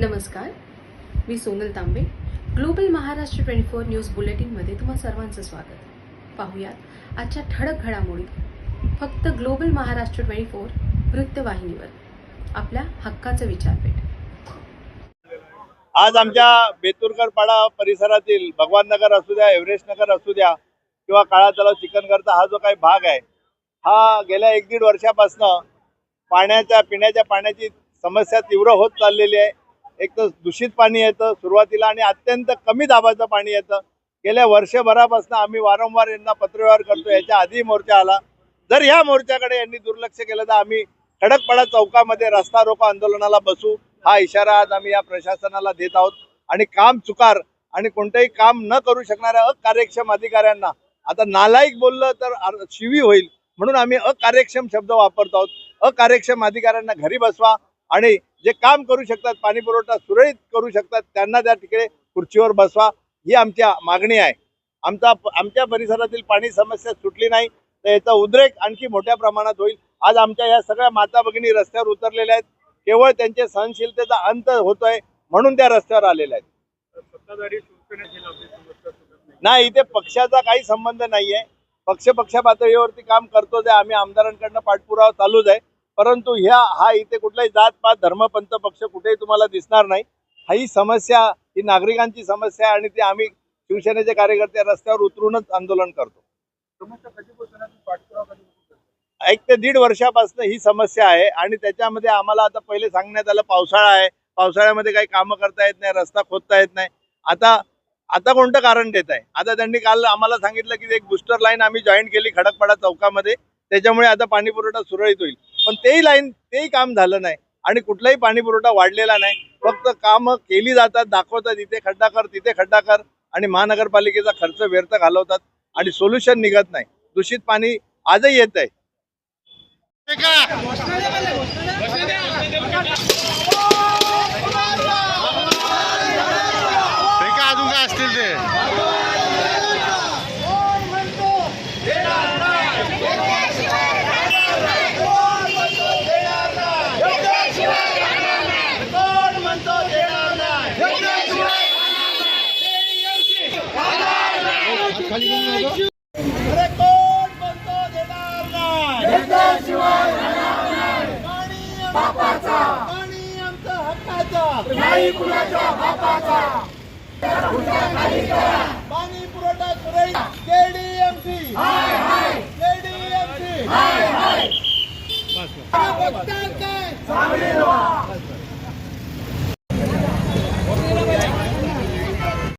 नमस्कार. मी Sonal Tambe. Global Maharashtra twenty four news बुलेटिनमध्ये तुम्हा सर्वांचं स्वागत. पाहूयात आजच्या ठळक घडामोडी. फक्त ग्लोबल महाराष्ट्र ट्वेंटी फोर वृत्तवाहिनीवर. आपल्या हक्काचं विचारपेठ. आज आमच्या बेतुरकर पाडा परिसरातील भगवान नगर असू द्या एव्हरेस्ट नगर असू द्या किंवा काळा तलाव चिकनगरचा हा जो काही भाग आहे हा गेल्या एक दीड वर्षापासनं पाण्याच्या पिण्याच्या पाण्याची समस्या तीव्र होत चाललेली आहे. एक तर दूषित पाणी येतं सुरुवातीला आणि अत्यंत कमी दाबाचं पाणी येतं. गेल्या वर्षभरापासून आम्ही वारंवार यांना पत्रव्यवहार करतो याच्या आधी मोर्चा आला. जर ह्या मोर्चाकडे यांनी दुर्लक्ष केलं तर आम्ही खडकपाडा चौकामध्ये रस्ता रोको आंदोलनाला बसू. हा इशारा आज आम्ही या प्रशासनाला देत आहोत. आणि काम चुकार आणि कोणतंही काम न करू शकणाऱ्या अकार्यक्षम अधिकाऱ्यांना आता नालायक बोललं तर शिवी होईल. म्हणून आम्ही अकार्यक्षम शब्द वापरतो आहोत. अकार्यक्षम अधिकाऱ्यांना घरी बसवा. आणि जे काम करू शकतात पाणी पुरवठा सुरळीत करू शकतात त्यांना त्या ठिकाणी खुर्चीवर बसवा. ही आमच्या मागणी आहे. आमचा आमच्या परिसरातील पाणी समस्या सुटली नाही तर याचा उद्रेक आणखी मोठ्या प्रमाणात होईल. आज आमच्या या सगळ्या माता भगिनी रस्त्यावर उतरलेल्या आहेत. केवळ त्यांच्या सहनशीलतेचा अंत होतोय म्हणून त्या रस्त्यावर आलेल्या आहेत. नाही. इथे पक्षाचा काही संबंध नाहीये. पक्ष पक्ष पातळीवरती काम करतो जे आम्ही आमदारांकडनं पाठपुरावा चालूच आहे. परंतु ह्या हा इथे कुठलाही जात पात धर्मपंथ पक्ष कुठेही तुम्हाला दिसणार नाही. हा ही समस्या ही नागरिकांची समस्या आहे आणि ती आम्ही शिवसेनेचे कार्यकर्ते रस्त्यावर उतरूनच आंदोलन करतो. एक ते दीड वर्षापासून ही समस्या आहे आणि त्याच्यामध्ये आम्हाला आता पहिले सांगण्यात आलं पावसाळा आहे. पावसाळ्यामध्ये काही कामं करता येत नाही रस्ता खोदता येत नाही. आता आता कोणतं कारण देत आहे? आता त्यांनी काल आम्हाला सांगितलं की एक बुस्टर लाईन आम्ही जॉईन केली खडकपाडा चौकामध्ये. त्याच्यामुळे आता पाणी पुरवठा सुरळीत होईल. पण तेही लाईन तेही काम झालं नाही आणि कुठलाही पाणी पुरवठा वाढलेला नाही. फक्त कामं केली जातात दाखवतात इथे खड्डा कर तिथे खड्डा कर आणि महानगरपालिकेचा खर्च व्यर्थ घालवतात आणि सोल्युशन निघत नाही. दूषित पाणी आजही येत आहे अजून काय असतील ते? अरे कोण म्हणतो देणार नाही. कुणाच्या बापाचा. पाणी पुरवठा केडीएमसी केडीएमसी